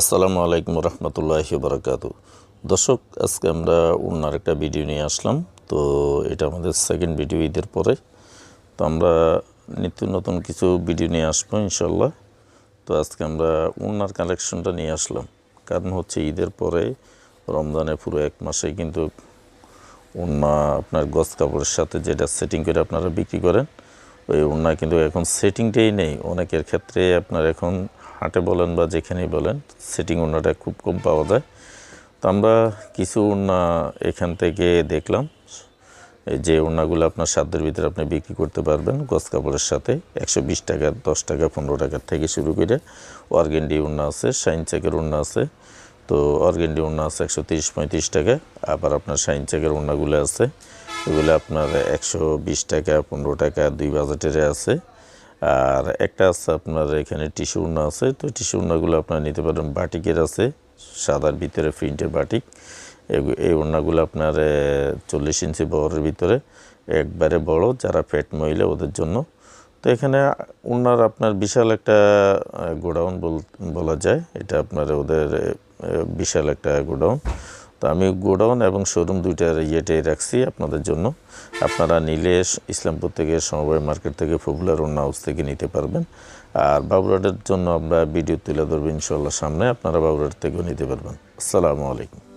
আসসালামু আলাইকুম রহমতুল্লাহ বারাকাতু। দর্শক, আজকে আমরা অন্যার একটা ভিডিও নিয়ে আসলাম। তো এটা আমাদের সেকেন্ড ভিডিও ঈদের পরে। তো আমরা নিত্য নতুন কিছু ভিডিও নিয়ে আসব ইনশাল্লাহ তো আজকে আমরা উন্নার কালেকশনটা নিয়ে আসলাম। কারণ হচ্ছে ঈদের পরে রমজানে পুরো এক মাসে কিন্তু উন্না আপনার গছ কাপড়ের সাথে যেটা সেটিং করে আপনারা বিক্রি করেন, ওই উন্না কিন্তু এখন সেটিংটাই নেই। অনেকের ক্ষেত্রে আপনার এখন হাটে বলেন বা যেখানেই বলেন সেটিং উন্নাটা খুব কম পাওয়া যায়। তো আমরা কিছু উন্না এখান থেকে দেখলাম। যে উন্নাগুলো আপনার সাধ্যের ভিতরে আপনি বিক্রি করতে পারবেন, গছ কাপড়ের সাথে একশো বিশ টাকা, দশ টাকা, পনেরো টাকার থেকে শুরু করে অর্গেন্ডি উন্না আছে, শাইন চেকের উন্না আছে। তো অর্গেন্ডি উন্না আছে একশো তিরিশ পঁয়ত্রিশ টাকা, আবার আপনার শাইন চেকের উন্নাগুলো আছে। এগুলো আপনার একশো বিশ টাকা, পনেরো টাকা, দুই বাজেটের আছে। আর একটা আছে আপনার এখানে টিস্যু উন্না আছে, তো টিস্যু উন্নাগুলো আপনার নিতে পারেন। বাটিকের আছে, সাদার ভিতরে প্রিন্টের বাটিক। এই ওড়নাগুলো আপনার চল্লিশ ইঞ্চি বহরের ভিতরে, একবারে বড় যারা ফ্যাট মহিলা ওদের জন্য। তো এখানে ওনার আপনার বিশাল একটা গোডাউন বলা যায়। এটা আপনার ওদের বিশাল একটা গোডাউন। তো আমি গোডাউন এবং শোরুম দুইটার ইয়েটাই রাখছি আপনাদের জন্য। আপনারা নিলে ইসলামপুর থেকে, সমবায় মার্কেট থেকে পপুলার অন্য হাউস থেকে নিতে পারবেন। আর বাবুরাটের জন্য আমরা ভিডিও তুলে ধরবো ইনশাল্লাহ সামনে, আপনারা বাবুরাট থেকেও নিতে পারবেন। আসসালামু আলাইকুম।